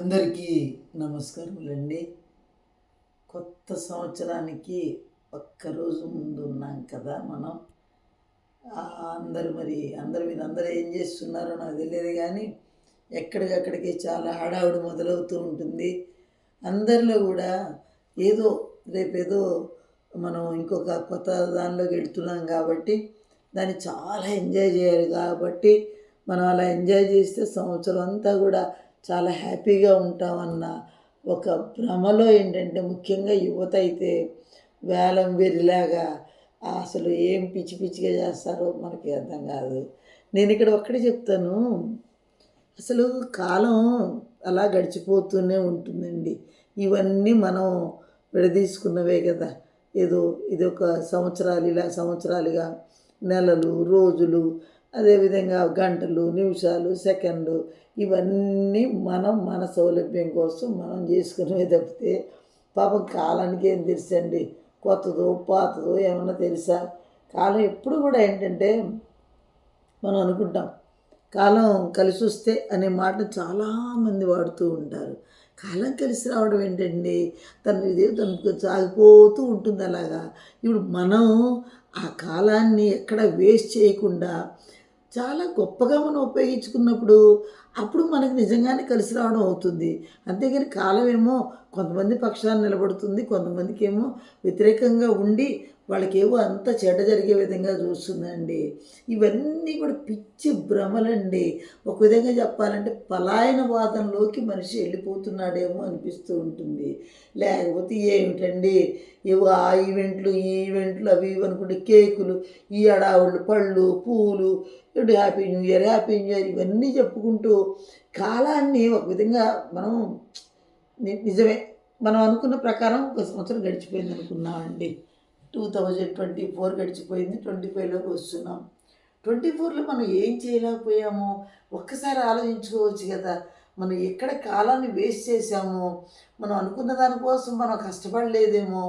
అందరికీ నమస్కారములండి. కొత్త సంవత్సరానికి ఒక్కరోజు ముందు ఉన్నాం కదా మనం. అందరు అందరూ మరి అందరు మీరు అందరూ ఏం చేస్తున్నారో నాకు తెలియదు కానీ ఎక్కడికక్కడికి చాలా హడావుడి మొదలవుతూ ఉంటుంది. అందరిలో కూడా ఏదో రేపేదో మనం ఇంకొక కొత్త దానిలోకి వెళ్తున్నాం కాబట్టి దాన్ని చాలా ఎంజాయ్ చేయాలి కాబట్టి మనం అలా ఎంజాయ్ చేస్తే సంవత్సరం అంతా కూడా చాలా హ్యాపీగా ఉంటామన్న ఒక భ్రమలో ఏంటంటే ముఖ్యంగా యువత అయితే వేలం వెరిలాగా అసలు ఏం పిచ్చి పిచ్చిగా చేస్తారో మనకి అర్థం కాదు. నేను ఇక్కడ ఒక్కడే చెప్తాను. అసలు కాలం అలా గడిచిపోతూనే ఉంటుందండి. ఇవన్నీ మనం విడదీసుకున్నవే కదా. ఏదో ఇది ఒక సంవత్సరాలు ఇలా సంవత్సరాలుగా నెలలు రోజులు అదేవిధంగా గంటలు నిమిషాలు సెకండ్లు ఇవన్నీ మనం మన సౌలభ్యం కోసం మనం చేసుకునేవి తప్పితే పాపం కాలానికి ఏం తెలుసండి? కొత్తదో పాతదో ఏమన్నా తెలుసా? కాలం ఎప్పుడు కూడా ఏంటంటే మనం అనుకుంటాం కాలం కలిసి వస్తే అనే మాట చాలామంది వాడుతూ ఉంటారు. కాలం కలిసి రావడం ఏంటండి? తను ఇదే తనకు సాగిపోతూ ఉంటుంది అలాగా. ఇప్పుడు మనం ఆ కాలాన్ని ఎక్కడ వేస్ట్ చేయకుండా చాలా గొప్పగా మనం ఉపయోగించుకున్నప్పుడు అప్పుడు మనకు నిజంగానే కలిసి రావడం అవుతుంది. అంతేగాని కాలం ఏమో కొంతమంది పక్షాన్ని నిలబడుతుంది కొంతమందికి ఏమో వ్యతిరేకంగా ఉండి వాళ్ళకేవో అంత చెడ్డ జరిగే విధంగా చూస్తుందండి. ఇవన్నీ కూడా పిచ్చి భ్రమలండి. ఒక విధంగా చెప్పాలంటే పలాయన వాదంలోకి మనిషి వెళ్ళిపోతున్నాడేమో అనిపిస్తూ ఉంటుంది. లేకపోతే ఏమిటండి? ఏవో ఆ ఈవెంట్లు ఈ ఈవెంట్లు అవి ఇవి అనుకుంటే కేకులు ఈ అడావుళ్ళు పళ్ళు పూలు ఇప్పుడు happy new year happy new year ఇవన్నీ చెప్పుకుంటూ కాలాన్ని ఒక విధంగా మనం నిజమే. మనం అనుకున్న ప్రకారం ఒక సంవత్సరం గడిచిపోయింది అనుకున్నామండి టూ థౌజండ్ ట్వంటీ ఫోర్ గడిచిపోయింది ట్వంటీ ఫైవ్లోకి వస్తున్నాం. ట్వంటీ ఫోర్లో మనం ఏం చేయలేకపోయాము ఒక్కసారి ఆలోచించుకోవచ్చు కదా. మనం ఎక్కడ కాలాన్ని వేస్ట్ చేసామో మనం అనుకున్న దానికోసం మనం కష్టపడలేదేమో.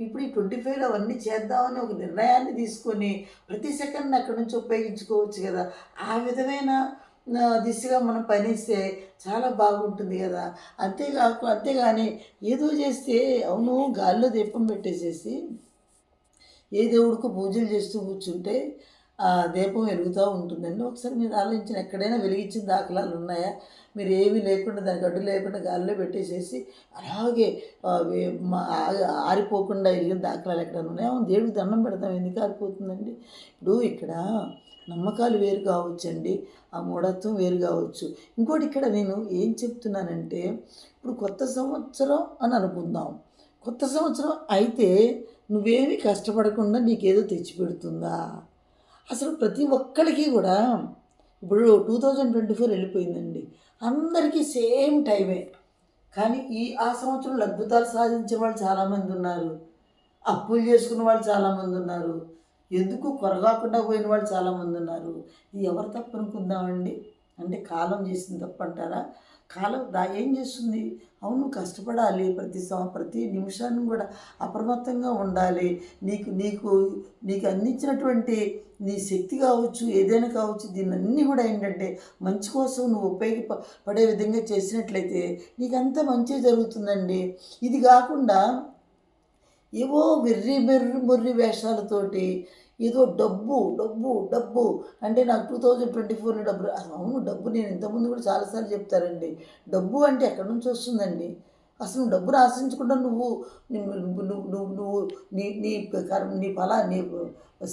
ఇప్పుడు ఈ ట్వంటీ ఫైవ్లో అవన్నీ చేద్దామని ఒక నిర్ణయాన్ని తీసుకొని ప్రతి సెకండ్ అక్కడి నుంచి ఉపయోగించుకోవచ్చు కదా. ఆ విధమైన దిశగా మనం పనిస్తే చాలా బాగుంటుంది కదా. అంతేకాకు అంతేగాని ఏదో చేస్తే అవును గాల్లో దీపం పెట్టేసేసి ఏ దేవుడికి పూజలు చేస్తూ కూర్చుంటే ఆ దీపం వెలుగుతూ ఉంటుందండి. ఒకసారి మీరు ఆలోచించిన ఎక్కడైనా వెలిగించిన దాఖలాలు ఉన్నాయా? మీరు ఏమీ లేకుండా దానికి అడ్డు లేకుండా గాలిలో పెట్టేసేసి అలాగే ఆరిపోకుండా వెలిగిన దాఖలాలు ఎక్కడైనా ఉన్నాయా? దేవుడికి దండం పెడతాం. ఎందుకు ఆరిపోతుందండి? ఇప్పుడు ఇక్కడ నమ్మకాలు వేరు కావచ్చండి. ఆ మూఢత్వం వేరు కావచ్చు. ఇంకోటి ఇక్కడ నేను ఏం చెప్తున్నానంటే ఇప్పుడు కొత్త సంవత్సరం అని అనుకుందాం. కొత్త సంవత్సరం అయితే నువ్వేమీ కష్టపడకుండా నీకేదో తెచ్చిపెడుతుందా అసలు ప్రతి ఒక్కరికి కూడా ఇప్పుడు టూ థౌజండ్ ట్వంటీ ఫోర్ వెళ్ళిపోయిందండి. అందరికీ సేమ్ టైమే. కానీ ఈ ఆ సంవత్సరంలో అద్భుతాలు సాధించిన వాళ్ళు చాలామంది ఉన్నారు. అప్పులు చేసుకున్న వాళ్ళు చాలామంది ఉన్నారు. ఎందుకు కొరగాకుండా పోయిన వాళ్ళు చాలామంది ఉన్నారు. ఇది ఎవరు తప్పు అనుకుందామండి అంటే కాలం చేసింది తప్పు అంటారా కాలం దా ఏం చేస్తుంది? అవును కష్టపడాలి. ప్రతి సం ప్రతి నిమిషాన్ని కూడా అప్రమత్తంగా ఉండాలి. నీకు నీకు నీకు అందించినటువంటి నీ శక్తి కావచ్చు ఏదైనా కావచ్చు దీన్ని అన్నీ కూడా ఏంటంటే మంచి కోసం నువ్వు ఉపయోగపడే విధంగా చేసినట్లయితే నీకు మంచి జరుగుతుందండి. ఇది కాకుండా ఏవో వెర్రి బెర్రి బొర్రి వేషాలతోటి ఏదో డబ్బు డబ్బు డబ్బు. అంటే నాకు టూ థౌజండ్ ట్వంటీ ఫోర్లో డబ్బు అవును డబ్బు నేను ఇంతకుముందు కూడా చాలాసార్లు చెప్తారండి డబ్బు అంటే ఎక్కడి నుంచి వస్తుందండి? అసలు డబ్బును ఆశించకుండా నువ్వు నువ్వు నువ్వు నువ్వు నువ్వు నీ నీ కర్మ నీ ఫలా నీ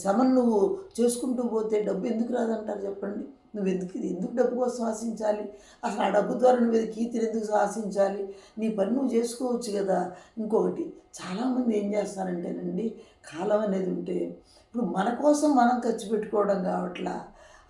శ్రమను నువ్వు చేసుకుంటూ పోతే డబ్బు ఎందుకు రాదంటారు చెప్పండి? నువ్వు ఎందుకు ఎందుకు డబ్బు కోసం ఆశించాలి? అసలు ఆ డబ్బు ద్వారా నువ్వు కీర్తిని ఎందుకు ఆశించాలి? నీ పని నువ్వు చేసుకోవచ్చు కదా? ఇంకొకటి చాలామంది ఏం చేస్తారంటేనండి కాలం అనేది ఉంటే ఇప్పుడు మన కోసం మనం ఖర్చు పెట్టుకోవడం కావట్లా.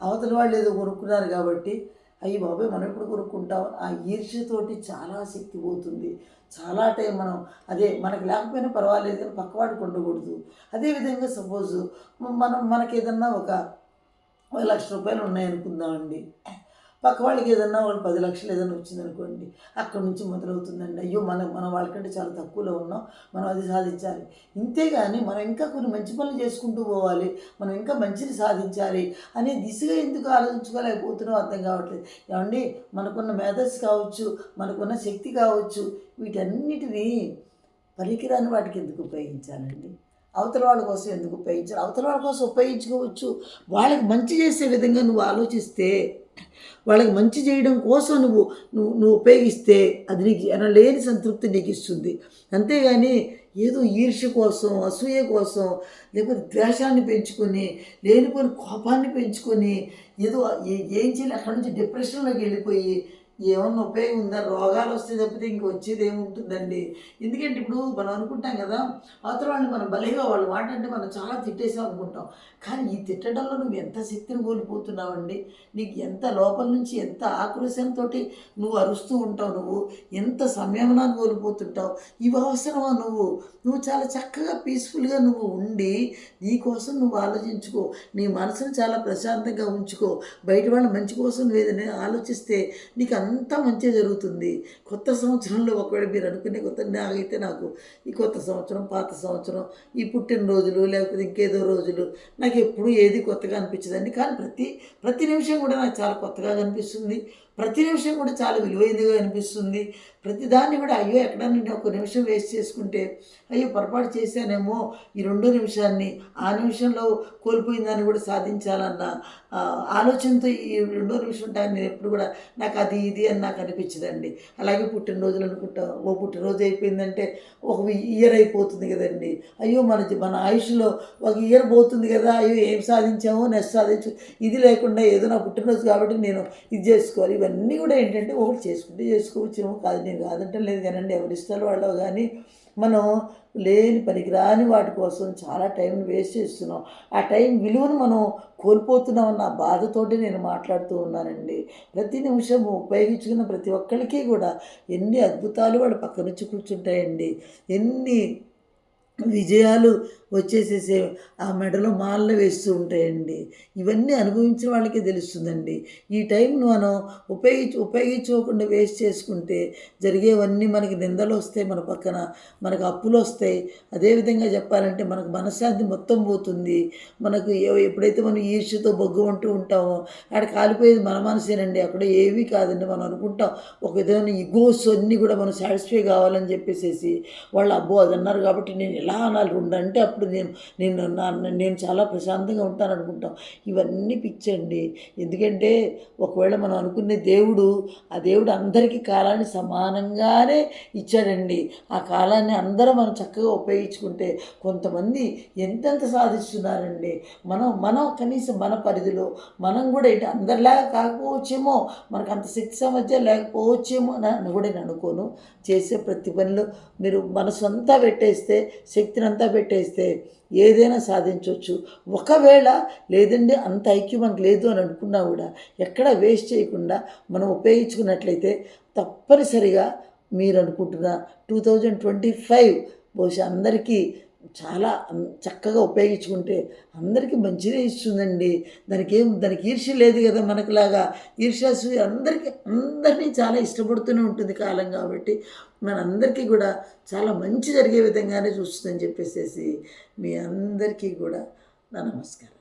అవతల వాళ్ళు ఏదో కొనుక్కున్నారు కాబట్టి అయ్యి బాబాయ్ మనం ఎప్పుడు కొనుక్కుంటాం? ఆ ఈర్ష్యతోటి చాలా శక్తి పోతుంది. చాలా టైం మనం అదే మనకు లేకపోయినా పర్వాలేదు కానీ పక్కవాడికి ఉండకూడదు. అదేవిధంగా సపోజ్ మనం మనకి ఏదన్నా ఒక ఒక లక్ష రూపాయలు ఉన్నాయనుకుందామండి. పక్క వాళ్ళకి ఏదన్నా వాళ్ళు పది లక్షలు ఏదైనా వచ్చిందనుకోండి అక్కడి నుంచి మొదలవుతుందండి. అయ్యో మనం మనం వాళ్ళకంటే చాలా తక్కువలో ఉన్నాం మనం అది సాధించాలి. ఇంతేగాని మనం ఇంకా కొన్ని మంచి పనులు చేసుకుంటూ పోవాలి మనం ఇంకా మంచిని సాధించాలి అనే దిశగా ఎందుకు ఆలోచించుకోలేకపోతున్నాం అర్థం కావట్లేదు. ఏమండి మనకున్న మేధస్సు కావచ్చు మనకున్న శక్తి కావచ్చు వీటన్నిటినీ పనికిరాని వాటికి ఎందుకు ఉపయోగించాలండి? అవతల వాళ్ళ కోసం ఎందుకు ఉపయోగించాలి అవతల వాళ్ళ కోసం ఉపయోగించుకోవచ్చు. వాళ్ళకి మంచి చేసే విధంగా నువ్వు ఆలోచిస్తే వాళ్ళకి మంచి చేయడం కోసం నువ్వు నువ్వు నువ్వు ఉపయోగిస్తే అది నీకు లేని సంతృప్తి నీకు ఇస్తుంది. అంతేగాని ఏదో ఈర్ష్య కోసం అసూయ కోసం లేకపోతే ద్వేషాన్ని పెంచుకొని లేనిపోయిన కోపాన్ని పెంచుకొని ఏదో ఏం చేయాలి? అక్కడి నుంచి డిప్రెషన్లోకి వెళ్ళిపోయి ఏమన్నా ఉపయోగం ఉందా? రోగాలు వస్తే తప్పితే ఇంక వచ్చేది ఏముంటుందండి? ఎందుకంటే ఇప్పుడు మనం అనుకుంటాం కదా అవతల వాళ్ళని మనం బలిగా వాళ్ళు మాట అంటే మనం చాలా తిట్టేసాం అనుకుంటాం. కానీ ఈ తిట్టడంలో నువ్వు ఎంత శక్తిని కోల్పోతున్నావండి? నీకు ఎంత లోపల నుంచి ఎంత ఆక్రోశంతో నువ్వు అరుస్తూ ఉంటావు నువ్వు? ఎంత సంయమనాన్ని కోల్పోతుంటావు? ఇవి అవసరమా నువ్వు? నువ్వు చాలా చక్కగా పీస్ఫుల్గా నువ్వు ఉండి నీ కోసం నువ్వు ఆలోచించుకో. నీ మనసును చాలా ప్రశాంతంగా ఉంచుకో. బయట వాళ్ళ మంచి కోసం ఏదైనా ఆలోచిస్తే నీకు అంతా మంచి జరుగుతుంది. కొత్త సంవత్సరంలో ఒకవేళ మీరు అనుకునే కొత్త నాకైతే నాకు ఈ కొత్త సంవత్సరం పాత సంవత్సరం ఈ పుట్టినరోజులు లేకపోతే ఇంకేదో రోజులు నాకు ఎప్పుడు ఏది కొత్తగా అనిపించదండి. కానీ ప్రతి ప్రతి నిమిషం కూడా నాకు చాలా కొత్తగా కనిపిస్తుంది. ప్రతి నిమిషం కూడా చాలా విలువైనదిగా అనిపిస్తుంది. ప్రతి దాన్ని కూడా అయ్యో ఎక్కడ నేను ఒక నిమిషం వేస్ట్ చేసుకుంటే అయ్యో పొరపాటు చేశానేమో ఈ రెండో నిమిషాన్ని ఆ నిమిషంలో కోల్పోయిన దాన్ని కూడా సాధించాలన్న ఆలోచనతో ఈ రెండో నిమిషం ఉంటాను నేను ఎప్పుడు కూడా నాకు అది ఇది అని నాకు అనిపించదండి. అలాగే పుట్టినరోజులు అనుకుంటా ఓ పుట్టినరోజు అయిపోయిందంటే ఒక ఇయర్ అయిపోతుంది కదండి. అయ్యో మన మన ఆయుష్లో ఒక ఇయర్ పోతుంది కదా అయ్యో ఏం సాధించామో నెక్స్ట్ సాధించు ఇది లేకుండా ఏదో నా పుట్టినరోజు కాబట్టి నేను ఇది చేసుకోవాలి ఇవన్నీ కూడా ఏంటంటే ఒకటి చేసుకుంటే చేసుకోవచ్చు కాదు. నేను కాదంటే లేదు కానండి ఎవరి ఇష్టాలు వాళ్ళు కానీ మనం లేని పనికిరాని వాటి కోసం చాలా టైంని వేస్ట్ చేస్తున్నాం. ఆ టైం విలువను మనం కోల్పోతున్నాం అన్న బాధతోటి నేను మాట్లాడుతూ ఉన్నానండి. ప్రతి నిమిషం ఉపయోగించుకున్న ప్రతి ఒక్కరికి కూడా ఎన్ని అద్భుతాలు వాళ్ళ పక్క నుంచి కూర్చుంటాయండి. ఎన్ని విజయాలు వచ్చేసేసే ఆ మెడలో మాలలు వేస్తూ ఉంటాయండి. ఇవన్నీ అనుభవించిన వాళ్ళకే తెలుస్తుందండి. ఈ టైంను మనం ఉపయోగించి ఉపయోగించుకోకుండా వేస్ట్ చేసుకుంటే జరిగేవన్నీ మనకి నిందలు వస్తాయి మన పక్కన మనకు అప్పులు వస్తాయి. అదేవిధంగా చెప్పాలంటే మనకు మనశ్శాంతి మొత్తం పోతుంది. మనకు ఎప్పుడైతే మనం ఈర్ష్యతో బొగ్గు ఉంటూ ఉంటామో ఆడ కాలిపోయేది మన మనసేనండి. అక్కడ ఏమీ కాదండి. మనం అనుకుంటాం ఒక విధమైన ఇగోస్ అన్నీ కూడా మనం సాటిస్ఫై కావాలని చెప్పేసేసి వాళ్ళు అబ్బో అది అన్నారు కాబట్టి నేను ఎలా అనాలి? ఉండంటే అప్పుడు నేను నేను నా నేను చాలా ప్రశాంతంగా ఉంటాను అనుకుంటాం. ఇవన్నీ పిచ్చండి. ఎందుకంటే ఒకవేళ మనం అనుకునే దేవుడు ఆ దేవుడు అందరికీ కాలాన్ని సమానంగానే ఇచ్చాడండి. ఆ కాలాన్ని అందరూ మనం చక్కగా ఉపయోగించుకుంటే కొంతమంది ఎంతెంత సాధిస్తున్నారండి. మనం మనం కనీసం మన పరిధిలో మనం కూడా ఏంటి అందరిలాగా కాకపోవచ్చేమో మనకు అంత శక్తి సామర్థ్యం లేకపోవచ్చేమో అని అని కూడా నేను అనుకోను. చేసే ప్రతి పనిలో మీరు మన సొంత పెట్టేస్తే శక్తిని అంతా పెట్టేస్తే ఏదైనా సాధించవచ్చు ఒకవేళ లేదండి అంత ఐక్యం మనకు లేదు అని అనుకున్నా కూడా ఎక్కడ వేస్ట్ చేయకుండా మనం ఉపయోగించుకున్నట్లయితే తప్పనిసరిగా మీరు అనుకుంటున్న టూ థౌజండ్ ట్వంటీ ఫైవ్ బహుశా అందరికీ చాలా చక్కగా ఉపయోగించుకుంటే అందరికీ మంచిదే ఇస్తుందండి. దానికి ఏం దానికి ఈర్ష్య లేదు కదా మనకులాగా. ఈర్ష్యాసు అందరికీ అందరినీ చాలా ఇష్టపడుతూనే ఉంటుంది కాలం కాబట్టి మనందరికీ కూడా చాలా మంచి జరిగే విధంగానే చూస్తుందని చెప్పేసేసి మీ అందరికీ కూడా నా నమస్కారం.